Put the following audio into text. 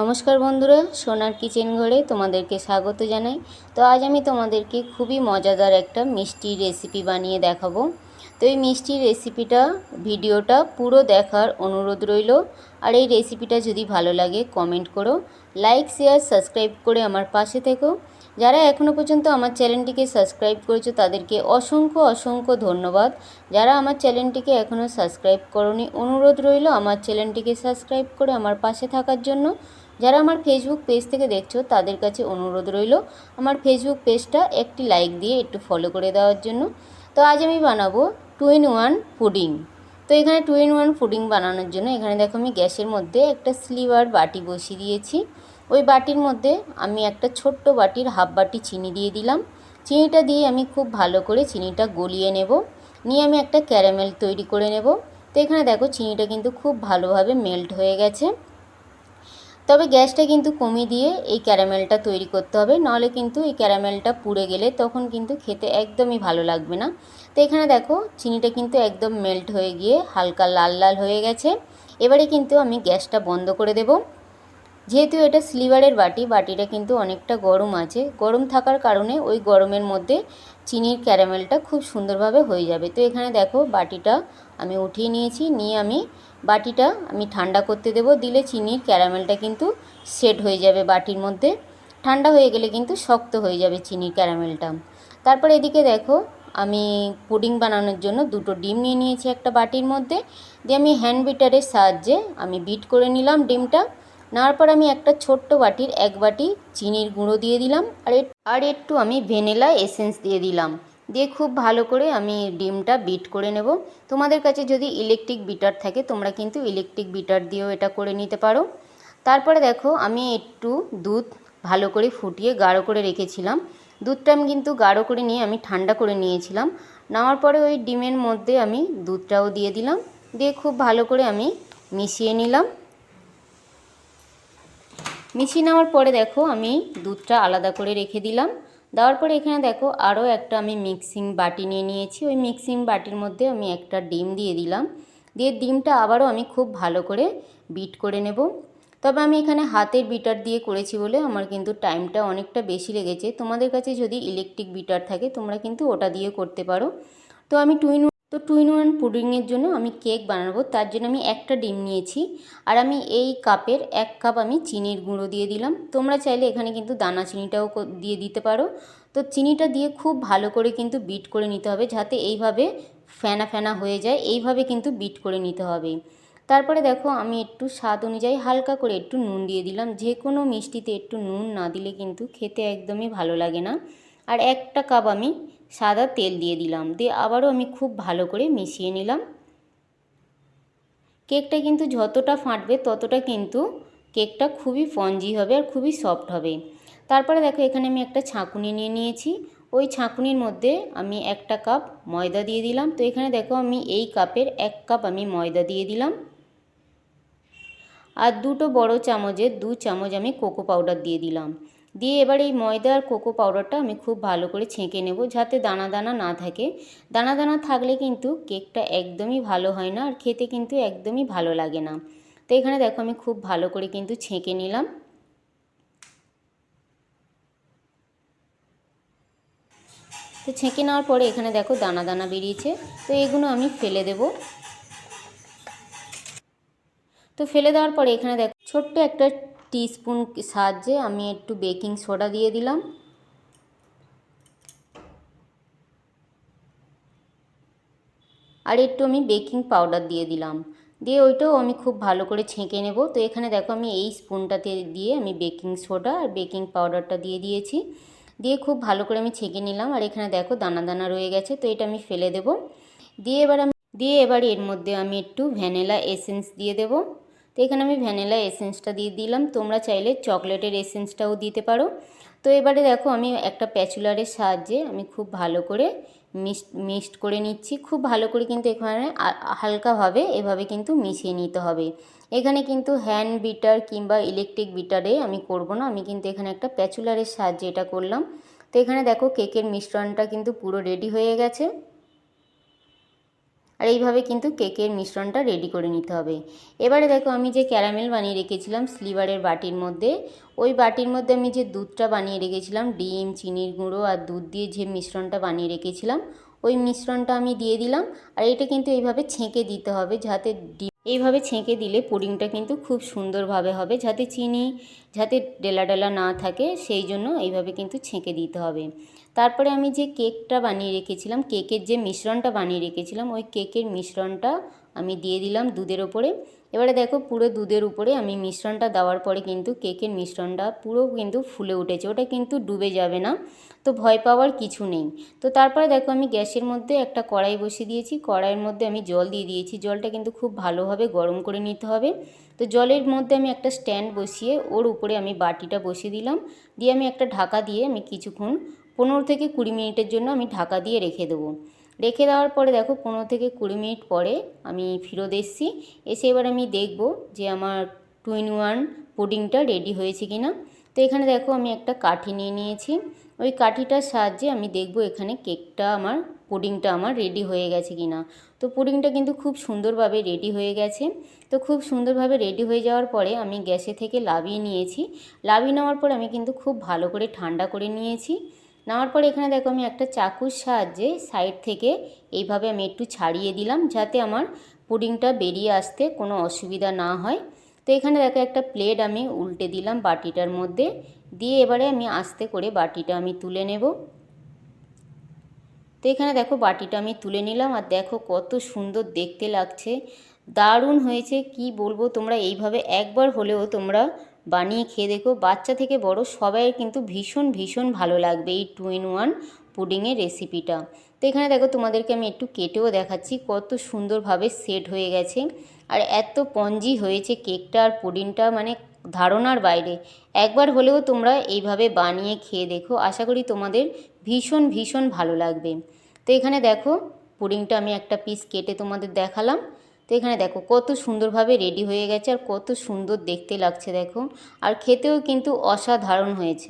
নমস্কার বন্ধুরা, সোনার কিচেন ঘরে তোমাদেরকে স্বাগত জানাই। তো আজ আমি তোমাদেরকে খুবই মজাদার একটা মিষ্টির রেসিপি বানিয়ে দেখাবো। তো এই মিষ্টির রেসিপিটা ভিডিওটা পুরো দেখার অনুরোধ রইল। আর এই রেসিপিটা যদি ভালো লাগে কমেন্ট করো। লাইক শেয়ার সাবস্ক্রাইব করে আমার পাশে থেকো। যারা এখনও পর্যন্ত আমার চ্যানেলটিকে সাবস্ক্রাইব করেছ, তাদেরকে অসংখ্য অসংখ্য ধন্যবাদ। যারা আমার চ্যানেলটিকে এখনও সাবস্ক্রাইব করনি, অনুরোধ রইল আমার চ্যানেলটিকে সাবস্ক্রাইব করে আমার পাশে থাকার জন্য। যারা আমার ফেসবুক পেজ থেকে দেখছ, তাদের কাছে অনুরোধ রইল, আমার ফেসবুক পেজটা একটি লাইক দিয়ে একটু ফলো করে দেওয়ার জন্য। তো আজ আমি বানাবো টু ইন ওয়ান পুডিং তো এখানে টু ইন ওয়ান পুডিং বানানোর জন্য, এখানে দেখো আমি গ্যাসের মধ্যে একটা স্লিভার বাটি বসিয়ে দিয়েছি। ওই বাটির মধ্যে আমি একটা ছোট্ট বাটির হাফ বাটি চিনি দিয়ে দিলাম। চিনিটা দিয়ে আমি খুব ভালো করে চিনিটা গলিয়ে নেব। নিয়ে আমি একটা ক্যারামেল তৈরি করে নেব। তো এখানে দেখো চিনিটা কিন্তু খুব ভালোভাবে মেল্ট হয়ে গেছে। তবে গ্যাসটা কিন্তু কমিয়ে দিয়ে এই ক্যারামেলটা তৈরি করতে হবে। নাহলে কিন্তু এই ক্যারামেলটা পুড়ে গেলে তখন কিন্তু খেতে একদমই ভালো লাগবে না। তো এখানে দেখো, চিনিটা কিন্তু একদম মেল্ট হয়ে গিয়ে হালকা লাল লাল হয়ে গেছে। এবারে কিন্তু আমি গ্যাসটা বন্ধ করে দেব। যেহেতু এটা স্লিভারের বাটি, বাটিটা কিন্তু অনেকটা গরম আছে। গরম থাকার কারণে ওই গরমের মধ্যে চিনির ক্যারামেলটা খুব সুন্দরভাবে হয়ে যাবে। তো এখানে দেখো বাটিটা আমি উঠিয়ে নিয়েছি, নিয়ে আমি বাটিটা আমি ঠান্ডা করতে দেব। দিলে চিনির ক্যারামেলটা কিন্তু সেট হয়ে যাবে বাটির মধ্যে। ঠান্ডা হয়ে গেলে কিন্তু শক্ত হয়ে যাবে চিনির ক্যারামেলটা। তারপর এদিকে দেখো আমি পুডিং বানানোর জন্য দুটো ডিম নিয়ে নিয়েছি একটা বাটির মধ্যে। দিয়ে আমি হ্যান্ড বিটারের সাহায্যে আমি বিট করে নিলাম ডিমটা। নেওয়ার পর আমি একটা ছোট্ট বাটির এক বাটি চিনির গুঁড়ো দিয়ে দিলাম আর আর একটু আমি ভেনিলা এসেন্স দিয়ে দিলাম। দিয়ে খুব ভালো করে আমি ডিমটা বিট করে নেব। তোমাদের কাছে যদি ইলেকট্রিক বিটার থাকে, তোমরা কিন্তু ইলেকট্রিক বিটার দিয়েও এটা করে নিতে পারো। তারপরে দেখো, আমি একটু দুধ ভালো করে ফুটিয়ে গাঢ় করে রেখেছিলাম। দুধটা আমি কিন্তু গাঢ় করে নিয়ে আমি ঠান্ডা করে নিয়েছিলাম। নেওয়ার পরে ওই ডিমের মধ্যে আমি দুধটাও দিয়ে দিলাম। দিয়ে খুব ভালো করে আমি মিশিয়ে নিলাম। মিশিয়ে নেওয়ার পরে দেখো আমি দুধটা আলাদা করে রেখে দিলাম। দেওয়ার পরে এখানে দেখো আরও একটা আমি মিক্সিং বাটি নিয়ে নিয়েছি। ওই মিক্সিং বাটির মধ্যে আমি একটা ডিম দিয়ে দিলাম। দিয়ে ডিমটা আবারও আমি খুব ভালো করে বিট করে নেব। তবে আমি এখানে হাতের বিটার দিয়ে করেছি বলে আমার কিন্তু টাইমটা অনেকটা বেশি লেগেছে। তোমাদের কাছে যদি ইলেকট্রিক বিটার থাকে তোমরা কিন্তু ওটা দিয়ে করতে পারো। তো আমি টুইন তো টু ইন ওয়ান পুডিংয়ের জন্য আমি কেক বানাবো, তার জন্য আমি একটা ডিম নিয়েছি। আর আমি এই কাপের এক কাপ আমি চিনির গুঁড়ো দিয়ে দিলাম। তোমরা চাইলে এখানে কিন্তু দানা চিনিটাও দিয়ে দিতে পারো। তো চিনিটা দিয়ে খুব ভালো করে কিন্তু বিট করে নিতে হবে, যাতে এইভাবে ফেনা ফেনা হয়ে যায়, এইভাবে কিন্তু বিট করে নিতে হবে। তারপরে দেখো আমি একটু স্বাদ অনুযায়ী হালকা করে একটু নুন দিয়ে দিলাম। যে কোনো মিষ্টিতে একটু নুন না দিলে কিন্তু খেতে একদমই ভালো লাগে না। আর একটা কাপ আমি সাদা তেল দিয়ে দিলাম। দিয়ে আবারও আমি খুব ভালো করে মিশিয়ে নিলাম। কেকটা কিন্তু যতটা ফাটবে ততটা কিন্তু কেকটা খুবই ফঞ্জি হবে আর খুবই সফট হবে। তারপরে দেখো এখানে আমি একটা ছাঁকুনি নিয়ে নিয়েছি। ওই ছাঁকুনির মধ্যে আমি একটা কাপ ময়দা দিয়ে দিলাম। তো এখানে দেখো আমি এই কাপের এক কাপ আমি ময়দা দিয়ে দিলাম। আর দুটো বড় চামচের দু চামচ আমি কোকো পাউডার দিয়ে দিলাম। দিয়ে এবার এই ময়দা আর কোকো পাউডারটা আমি খুব ভালো করে ছেঁকে নেব যাতে দানা দানা না থাকে। দানা দানা থাকলে কিন্তু কেকটা একদমই ভালো হয় না আর খেতে কিন্তু একদমই ভালো লাগে না। তো এখানে দেখো আমি খুব ভালো করে কিন্তু ছেঁকে নিলাম। তো ছেঁকে নেওয়ার পরে এখানে দেখো দানা দানা বেরিয়েছে। তো এগুলো আমি ফেলে দেব। তো ফেলে দেওয়ার পরে এখানে দেখো ছোট্ট একটা টিস্পুন সাহায্যে আমি একটু বেকিং সোডা দিয়ে দিলাম। আর একটু আমি বেকিং পাউডার দিয়ে দিলাম। দিয়ে ওইটাও আমি খুব ভালো করে ছেঁকে নেব। তো এখানে দেখো আমি এই স্পুনটাতে দিয়ে আমি বেকিং সোডা আর বেকিং পাউডারটা দিয়ে দিয়েছি। দিয়ে খুব ভালো করে আমি ছেঁকে নিলাম। আর এখানে দেখো দানা দানা রয়ে গেছে, তো এটা আমি ফেলে দেব। দিয়ে এবার আমি দিয়ে এবার এর মধ্যে আমি একটু ভ্যানিলা এসেন্স দিয়ে দেবো। তো এখানে আমি ভ্যানিলা এসেন্সটা দিয়ে দিলাম। তোমরা চাইলে চকলেটের এসেন্সটাও দিতে পারো। তো এবারে দেখো আমি একটা প্যাচুলারের সাহায্যে আমি খুব ভালো করে মিক্সড মিক্সড করে নিচ্ছি। খুব ভালো করে কিন্তু এখানে হালকাভাবে এভাবে কিন্তু মিশিয়ে নিতে হবে। এখানে কিন্তু হ্যান্ড বিটার কিংবা ইলেকট্রিক বিটারে আমি করব না। আমি কিন্তু এখানে একটা প্যাচুলারের সাহায্যে এটা করলাম। তো এখানে দেখো কেকের মিশ্রণটা কিন্তু পুরো রেডি হয়ে গেছে। আর এইভাবে কিন্তু কেকের মিশ্রণটা রেডি করে নিতে হবে। এবারে দেখো আমি যে ক্যারামেল বানিয়ে রেখেছিলাম স্লিভারের বাটির মধ্যে, ওই বাটির মধ্যে আমি যে দুধটা বানিয়ে রেখেছিলাম, ডিম, চিনির গুঁড়ো আর দুধ দিয়ে যে মিশ্রণটা বানিয়ে রেখেছিলাম, ওই মিশ্রণটা আমি দিয়ে দিলাম। আর এটা কিন্তু এইভাবে ছেঁকে দিতে হবে যাতে ডিম এইভাবে ছেঁকে দিলে পুডিংটা কিন্তু খুব সুন্দরভাবে হবে। যাতে চিনি, যাতে ডেলা ডেলা না থাকে, সেই জন্য এইভাবে কিন্তু ছেঁকে দিতে হবে। তারপরে আমি যে কেকটা বানিয়ে রেখেছিলাম, কেকের যে মিশ্রণটা বানিয়ে রেখেছিলাম, ওই কেকের মিশ্রণটা আমি দিয়ে দিলাম দুধের ওপরে। এবারে দেখো পুরো দুধের উপরে আমি মিশ্রণটা দেওয়ার পরে কিন্তু কেকের মিশ্রণটা পুরো কিন্তু ফুলে উঠেছে। ওটা কিন্তু ডুবে যাবে না। তো ভয় পাওয়ার কিছু নেই। তো তারপরে দেখো আমি গ্যাসের মধ্যে একটা কড়াই বসিয়ে দিয়েছি। কড়াইয়ের মধ্যে আমি জল দিয়ে দিয়েছি। জলটা কিন্তু খুব ভালোভাবে গরম করে নিতে হবে। তো জলের মধ্যে আমি একটা স্ট্যান্ড বসিয়ে ওর উপরে আমি বাটিটা বসিয়ে দিলাম। দিয়ে আমি একটা ঢাকা দিয়ে আমি কিছুক্ষণ পনেরো থেকে কুড়ি মিনিটের জন্য আমি ঢাকা দিয়ে রেখে দেবো। রেখে দেওয়ার পরে দেখো পনেরো থেকে কুড়ি মিনিট পরে আমি ফেরত এসেছি। এসে এবার আমি দেখব যে আমার টু ইন ওয়ান পুডিংটা রেডি হয়েছে কি না তো এখানে দেখো আমি একটা কাঠি নিয়ে নিয়েছি। ওই কাঠিটার সাহায্যে আমি দেখব এখানে কেকটা আমার, পুডিংটা আমার রেডি হয়ে গেছে কি না তো পুডিংটা কিন্তু খুব সুন্দরভাবে রেডি হয়ে গেছে। তো খুব সুন্দরভাবে রেডি হয়ে যাওয়ার পরে আমি গ্যাসে থেকে লাভিয়ে নিয়েছি। লাভিয়ে নেওয়ার পর আমি কিন্তু খুব ভালো করে ঠান্ডা করে নিয়েছি। নেওয়ার পরে এখানে দেখো আমি একটা চাকুর সাহায্যে সাইড থেকে এইভাবে আমি একটু ছাড়িয়ে দিলাম যাতে আমার পুডিংটা বেরিয়ে আসতে কোনো অসুবিধা না হয়। তো এখানে দেখো একটা প্লেট আমি উল্টে দিলাম বাটিটার মধ্যে। দিয়ে এবারে আমি আস্তে করে বাটিটা আমি তুলে নেব। তো এখানে দেখো বাটিটা আমি তুলে নিলাম আর দেখো কত সুন্দর দেখতে লাগছে। দারুণ হয়েছে, কি বলব তোমরা? এইভাবে একবার হলেও তোমরা বানিয়ে খেয়ে দেখো। বাচ্চা থেকে বড় সবাই কিন্তু ভীষণ ভীষণ ভালো লাগবে এই টু ইন ওয়ান পুডিংয়ের রেসিপিটা তো এখানে দেখো তোমাদেরকে আমি একটু কেটেও দেখাচ্ছি কত সুন্দরভাবে সেট হয়ে গেছে। আর এত পঞ্জি হয়েছে কেকটা আর পুডিংটা মানে ধারণার বাইরে। একবার হলেও তোমরা এইভাবে বানিয়ে খেয়ে দেখো। আশা করি তোমাদের ভীষণ ভীষণ ভালো লাগবে। তো এখানে দেখো পুডিংটা আমি একটা পিস কেটে তোমাদের দেখালাম। তো এখানে দেখো, কত সুন্দরভাবে রেডি হয়ে গেছে আর কত সুন্দর দেখতে লাগছে, দেখো। আর খেতেও কিন্তু অসাধারণ হয়েছে।